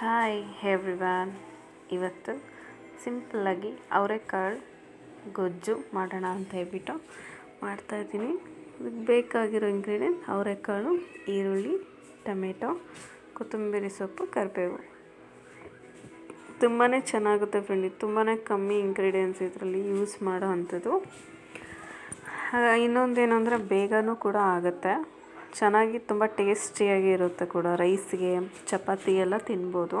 Hi everyone ಇವತ್ತು ಸಿಂಪಲ್ಲಾಗಿ ಅವರೆಕಾಳು ಗೊಜ್ಜು ಮಾಡೋಣ ಅಂತ ಹೇಳ್ಬಿಟ್ಟು ಮಾಡ್ತಾಯಿದ್ದೀನಿ ಇದಕ್ಕೆ ಬೇಕಾಗಿರೋ ಇಂಗ್ರೀಡಿಯೆಂಟ್ ಅವರೆಕಾಳು ಈರುಳ್ಳಿ, ಟೊಮೆಟೊ, ಕೊತ್ತಂಬರಿ ಸೊಪ್ಪು, ಕರಿಬೇವು. ತುಂಬಾ ಚೆನ್ನಾಗುತ್ತೆ ಫ್ರೆಂಡ್ ತುಂಬಾ ಕಮ್ಮಿ ಇಂಗ್ರೀಡಿಯೆಂಟ್ಸ್ ಇದರಲ್ಲಿ ಯೂಸ್ ಮಾಡೋ ಅಂಥದ್ದು. ಇನ್ನೊಂದೇನು ಅಂದರೆ ಬೇಗನೂ ಕೂಡ ಆಗುತ್ತೆ. ಚೆನ್ನಾಗಿ ತುಂಬ ಟೇಸ್ಟಿಯಾಗಿ ಇರುತ್ತೆ ಕೂಡ ರೈಸ್ಗೆ, ಚಪಾತಿ ಎಲ್ಲ ತಿನ್ಬೋದು.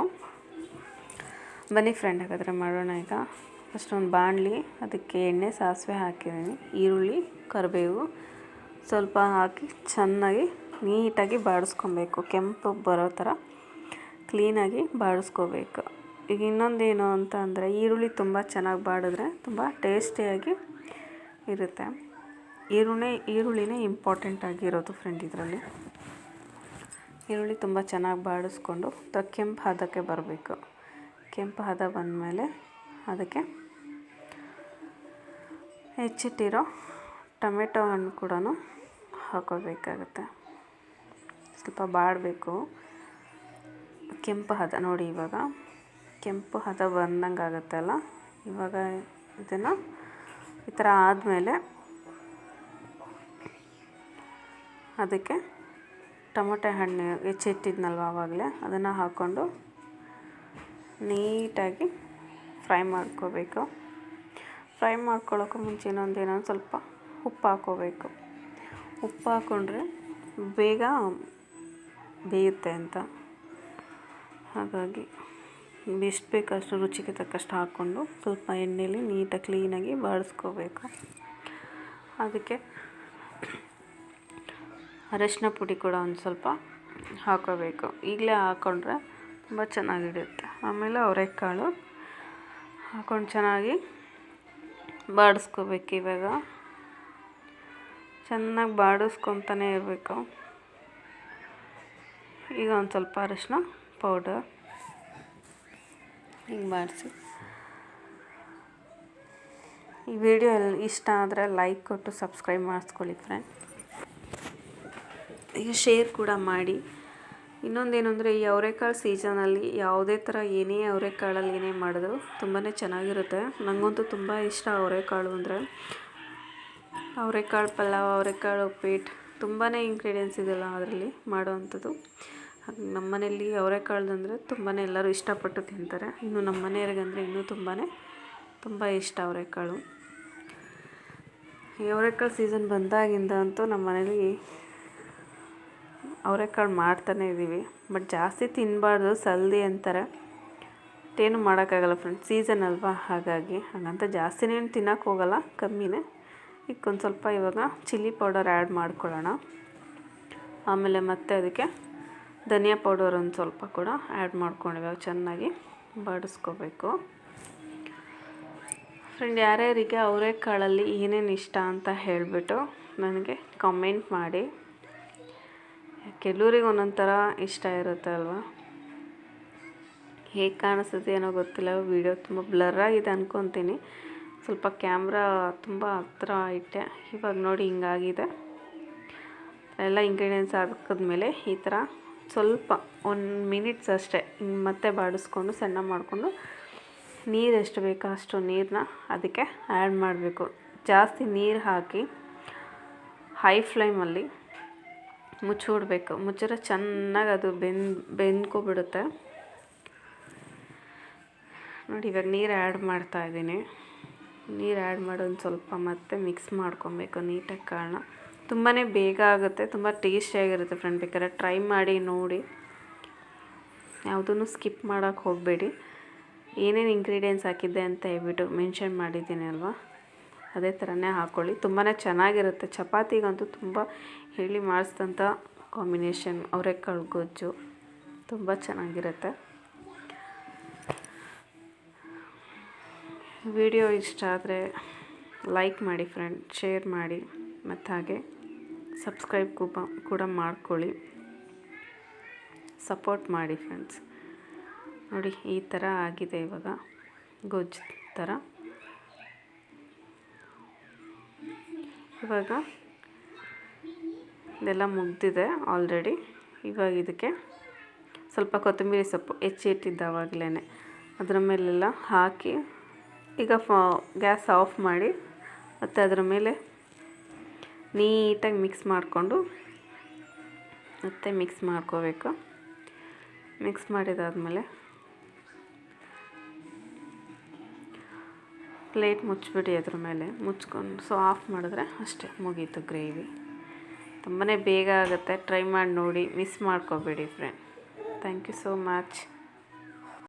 ಬನ್ನಿ ಫ್ರೆಂಡ್ ಹಾಗಾದರೆ ಮಾಡೋಣ ಈಗ. ಫಸ್ಟ್ ಒಂದು ಬಾಣಲಿ, ಅದಕ್ಕೆ ಎಣ್ಣೆ, ಸಾಸಿವೆ ಹಾಕಿದ್ದೀನಿ. ಈರುಳ್ಳಿ, ಕರಿಬೇವು ಸ್ವಲ್ಪ ಹಾಕಿ ಚೆನ್ನಾಗಿ ನೀಟಾಗಿ ಬಾಡಿಸ್ಕೊಬೇಕು. ಕೆಂಪು ಬರೋ ಥರ ಕ್ಲೀನಾಗಿ ಬಾಡಿಸ್ಕೋಬೇಕು. ಈಗ ಇನ್ನೊಂದೇನು ಅಂತ ಅಂದರೆ ಈರುಳ್ಳಿ ತುಂಬ ಚೆನ್ನಾಗಿ ಬಾಡಿದ್ರೆ ತುಂಬ ಟೇಸ್ಟಿಯಾಗಿ ಇರುತ್ತೆ. ಈರುಳ್ಳಿ, ಈರುಳ್ಳಿನೇ ಇಂಪಾರ್ಟೆಂಟ್ ಆಗಿರೋದು ಫ್ರೆಂಡ್ ಇದರಲ್ಲಿ. ಈರುಳ್ಳಿ ತುಂಬ ಚೆನ್ನಾಗಿ ಬಾಡಿಸ್ಕೊಂಡು ಕೆಂಪು ಹದಕ್ಕೆ ಬರಬೇಕು. ಕೆಂಪು ಹದ ಬಂದಮೇಲೆ ಅದಕ್ಕೆ ಹೆಚ್ಚಿಟ್ಟಿರೋ ಟೊಮೆಟೊ ಹಣ್ಣು ಕೂಡ ಹಾಕೋಬೇಕಾಗುತ್ತೆ. ಸ್ವಲ್ಪ ಬಾಡಬೇಕು. ಕೆಂಪು ಹದ ನೋಡಿ ಇವಾಗ. ಕೆಂಪು ಹದ ಬಂದಂಗೆ ಆಗುತ್ತಲ್ಲ ಇವಾಗ ಇದನ್ನು ಈ ಥರ ಆದಮೇಲೆ ಅದಕ್ಕೆ ಟೊಮೊಟೆ ಹಣ್ಣು ಹೆಚ್ಚಿಟ್ಟಿದ್ನಲ್ವ ಆವಾಗಲೇ, ಅದನ್ನು ಹಾಕ್ಕೊಂಡು ನೀಟಾಗಿ ಫ್ರೈ ಮಾಡ್ಕೋಬೇಕು. ಫ್ರೈ ಮಾಡ್ಕೊಳ್ಳೋಕ್ಕೂ ಮುಂಚೆ ಇನ್ನೊಂದು ಏನೋ ಸ್ವಲ್ಪ ಉಪ್ಪು ಹಾಕ್ಕೋಬೇಕು. ಉಪ್ಪು ಹಾಕ್ಕೊಂಡ್ರೆ ಬೇಗ ಬೇಯುತ್ತೆ ಅಂತ. ಹಾಗಾಗಿ ಎಷ್ಟು ಬೇಕಷ್ಟು ರುಚಿಗೆ ತಕ್ಕಷ್ಟು ಹಾಕ್ಕೊಂಡು ಸ್ವಲ್ಪ ಎಣ್ಣೆಯಲ್ಲಿ ನೀಟಾಗಿ ಕ್ಲೀನಾಗಿ ಬಾಡಿಸ್ಕೋಬೇಕು ಅದಕ್ಕೆ ಅರಶಿನ ಪುಡಿ ಕೂಡ ಒಂದು ಸ್ವಲ್ಪ ಹಾಕೋಬೇಕು. ಈಗಲೇ ಹಾಕ್ಕೊಂಡ್ರೆ ತುಂಬ ಚೆನ್ನಾಗಿರುತ್ತೆ. ಆಮೇಲೆ ಅವರೆಕಾಳು ಹಾಕ್ಕೊಂಡು ಚೆನ್ನಾಗಿ ಬಾಡಿಸ್ಕೋಬೇಕು ಇವಾಗ. ಚೆನ್ನಾಗಿ ಬಾಡಿಸ್ಕೊತಾನೆ ಇರಬೇಕು. ಈಗ ಒಂದು ಸ್ವಲ್ಪ ಅರಶಿನ ಪೌಡರ್ ಹಿಂಗೆ ಬಾಡಿಸಿ. ಈ ವಿಡಿಯೋ ಇಷ್ಟ ಆದರೆ ಲೈಕ್ ಕೊಟ್ಟು ಸಬ್ಸ್ಕ್ರೈಬ್ ಮಾಡಿಸ್ಕೊಳ್ಳಿ ಫ್ರೆಂಡ್ ಈಗ ಶೇರ್ ಕೂಡ ಮಾಡಿ. ಇನ್ನೊಂದೇನು ಅಂದರೆ ಈ ಅವರೆಕಾಳು ಸೀಸನಲ್ಲಿ ಯಾವುದೇ ಥರ ಏನೇ ಅವರೆಕಾಳಲ್ಲಿ ಏನೇ ಮಾಡಿದ್ರು ತುಂಬಾ ಚೆನ್ನಾಗಿರುತ್ತೆ. ನನಗಂತೂ ತುಂಬ ಇಷ್ಟ ಅವರೆಕಾಳು ಅಂದರೆ. ಅವರೆಕಾಳು ಪಲಾವ್, ಅವರೆಕಾಳು ಉಪ್ಪಿಟ್ಟು ತುಂಬಾ ಇಂಗ್ರೀಡಿಯೆಂಟ್ಸ್ ಇದೆಲ್ಲ ಅದರಲ್ಲಿ ಮಾಡೋವಂಥದ್ದು. ಹಾಗೆ ನಮ್ಮ ಮನೆಯಲ್ಲಿ ಅವರೆಕಾಳ್ದಂದರೆ ತುಂಬಾ ಎಲ್ಲರೂ ಇಷ್ಟಪಟ್ಟು ತಿಂತಾರೆ. ಇನ್ನು ನಮ್ಮ ಮನೆಯವ್ರಿಗಂದರೆ ಇನ್ನೂ ತುಂಬಾ ತುಂಬ ಇಷ್ಟ ಅವರೆಕಾಳು. ಈ ಅವರೆಕಾಳು ಸೀಸನ್ ಬಂದಾಗಿಂದ ಅಂತೂ ನಮ್ಮ ಮನೇಲಿ ಅವರೆಕಾಳು ಮಾಡ್ತಾನೆ ಇದ್ದೀವಿ. ಬಟ್ ಜಾಸ್ತಿ ತಿನ್ನಬಾರ್ದು ಸಲ್ದಿ ಅಂತಾರೆ. ಏನು ಮಾಡೋಕ್ಕಾಗಲ್ಲ ಫ್ರೆಂಡ್ಸ್ ಸೀಸನ್ ಅಲ್ವಾ? ಹಾಗಾಗಿ ಹಾಗಂತ ಜಾಸ್ತಿನೇನು ತಿನ್ನೋಕೆ ಹೋಗಲ್ಲ, ಕಮ್ಮಿನೇ. ಈಗ ಒಂದು ಸ್ವಲ್ಪ ಇವಾಗ ಚಿಲ್ಲಿ ಪೌಡರ್ ಆ್ಯಡ್ ಮಾಡ್ಕೊಳ್ಳೋಣ. ಆಮೇಲೆ ಮತ್ತೆ ಅದಕ್ಕೆ ಧನಿಯಾ ಪೌಡರ್ ಒಂದು ಸ್ವಲ್ಪ ಕೂಡ ಆ್ಯಡ್ ಮಾಡ್ಕೊಂಡು ಇವಾಗ ಚೆನ್ನಾಗಿ ಬಾಡಿಸ್ಕೋಬೇಕು. ಫ್ರೆಂಡ್ ಯಾರ್ಯಾರಿಗೆ ಅವರೆಕಾಳಲ್ಲಿ ಏನೇನು ಇಷ್ಟ ಅಂತ ಹೇಳಿಬಿಟ್ಟು ನನಗೆ ಕಮೆಂಟ್ ಮಾಡಿ. ಕೆಲವ್ರಿಗೆ ಒಂದೊಂದು ಥರ ಇಷ್ಟ ಇರುತ್ತೆ ಅಲ್ವಾ? ಹೇಗೆ ಕಾಣಿಸುತ್ತೆ ಏನೋ ಗೊತ್ತಿಲ್ಲ ವೀಡಿಯೋ ತುಂಬ ಬ್ಲರ್ ಆಗಿದೆ ಅಂದ್ಕೊತೀನಿ ಸ್ವಲ್ಪ ಕ್ಯಾಮ್ರಾ ತುಂಬ ಹತ್ರ ಇಟ್ಟೆ. ಇವಾಗ ನೋಡಿ ಹಿಂಗಾಗಿದೆ. ಎಲ್ಲ ಇಂಗ್ರೀಡಿಯೆಂಟ್ಸ್ ಹಾಕಿದ್ಮೇಲೆ ಈ ಥರ ಸ್ವಲ್ಪ ಒಂದು ಮಿನಿಟ್ಸ್ ಅಷ್ಟೇ ಹಿಂಗೆ ಮತ್ತೆ ಬಾಡಿಸ್ಕೊಂಡು ಸಣ್ಣ ಮಾಡಿಕೊಂಡು ನೀರು ಎಷ್ಟು ಬೇಕೋ ಅಷ್ಟು ನೀರನ್ನ ಅದಕ್ಕೆ ಆ್ಯಡ್ ಮಾಡಬೇಕು. ಜಾಸ್ತಿ ನೀರು ಹಾಕಿ ಹೈ ಫ್ಲೇಮಲ್ಲಿ ಮುಚ್ಚಿಬಿಡ್ಬೇಕು ಮುಚ್ಚಿದ್ರೆ ಚೆನ್ನಾಗಿ ಅದು ಬೆಂದು ಬೆಂದ್ಕೊಬಿಡುತ್ತೆ. ನೋಡಿ, ಇವಾಗ ನೀರು ಆ್ಯಡ್ ಮಾಡ್ತಾ ಇದ್ದೀನಿ. ನೀರು ಆ್ಯಡ್ ಮಾಡೋದು ಸ್ವಲ್ಪ ಮತ್ತೆ ಮಿಕ್ಸ್ ಮಾಡ್ಕೊಬೇಕು ನೀಟಾಗಿ ಕಾರಣ ತುಂಬಾ ಬೇಗ ಆಗುತ್ತೆ, ತುಂಬ ಟೇಸ್ಟಿಯಾಗಿರುತ್ತೆ ಫ್ರೆಂಡ್ ಬೇಕಾದ್ರೆ ಟ್ರೈ ಮಾಡಿ, ನೋಡಿ. ಯಾವುದನ್ನು ಸ್ಕಿಪ್ ಮಾಡೋಕ್ಕೆ ಹೋಗಬೇಡಿ. ಏನೇನು ಇಂಗ್ರೀಡಿಯೆಂಟ್ಸ್ ಹಾಕಿದ್ದೆ ಅಂತ ಹೇಳ್ಬಿಟ್ಟು ಮೆನ್ಷನ್ ಮಾಡಿದ್ದೀನಿ ಅಲ್ವಾ? ಅದೇ ಥರನೇ ಹಾಕ್ಕೊಳ್ಳಿ ತುಂಬಾ ಚೆನ್ನಾಗಿರುತ್ತೆ. ಚಪಾತಿಗಂತೂ ತುಂಬ ಹೇಳಿ ಮಾಡಿಸಿದಂಥ ಕಾಂಬಿನೇಷನ್ ಅವರೆಕಾಳು ಗೊಜ್ಜು. ತುಂಬ ಚೆನ್ನಾಗಿರುತ್ತೆ. ವಿಡಿಯೋ ಇಷ್ಟ ಆದರೆ ಲೈಕ್ ಮಾಡಿ ಫ್ರೆಂಡ್, ಶೇರ್ ಮಾಡಿ. ಮತ್ತು ಹಾಗೆ ಸಬ್ಸ್ಕ್ರೈಬ್ ಕೂಡ ಕೂಡ ಮಾಡ್ಕೊಳ್ಳಿ. ಸಪೋರ್ಟ್ ಮಾಡಿ ಫ್ರೆಂಡ್ಸ್. ನೋಡಿ ಈ ಥರ ಆಗಿದೆ ಇವಾಗ ಗೊಜ್ಜು ಥರ. ಇವಾಗ ಇದೆಲ್ಲ ಮುಗ್ದಿದೆ ಆಲ್ರೆಡಿ ಇವಾಗ ಇದಕ್ಕೆ ಸ್ವಲ್ಪ ಕೊತ್ತಂಬರಿ ಸೊಪ್ಪು ಹೆಚ್ಚಿಟ್ಟಿದ್ದಾವಾಗಲೇ ಅದರ ಮೇಲೆಲ್ಲ ಹಾಕಿ ಈಗ ಫಾ, ಗ್ಯಾಸ್ ಆಫ್ ಮಾಡಿ ಮತ್ತು ಅದರ ಮೇಲೆ ನೀಟಾಗಿ ಮಿಕ್ಸ್ ಮಾಡಿಕೊಂಡು ಮತ್ತೆ ಮಿಕ್ಸ್ ಮಾಡ್ಕೋಬೇಕು. ಮಿಕ್ಸ್ ಮಾಡಿದಾದಮೇಲೆ ಪ್ಲೇಟ್ ಮುಚ್ಚಿಬಿಡಿ ಅದ್ರ ಮೇಲೆ. ಮುಚ್ಕೊಂಡು ಸೊ ಆಫ್ ಮಾಡಿದ್ರೆ ಅಷ್ಟೇ ಮುಗೀತು ಗ್ರೇವಿ. ತುಂಬಾ ಬೇಗ ಆಗುತ್ತೆ. ಟ್ರೈ ಮಾಡಿ ನೋಡಿ ಮಿಸ್ ಮಾಡ್ಕೋಬೇಡಿ friend thank you so much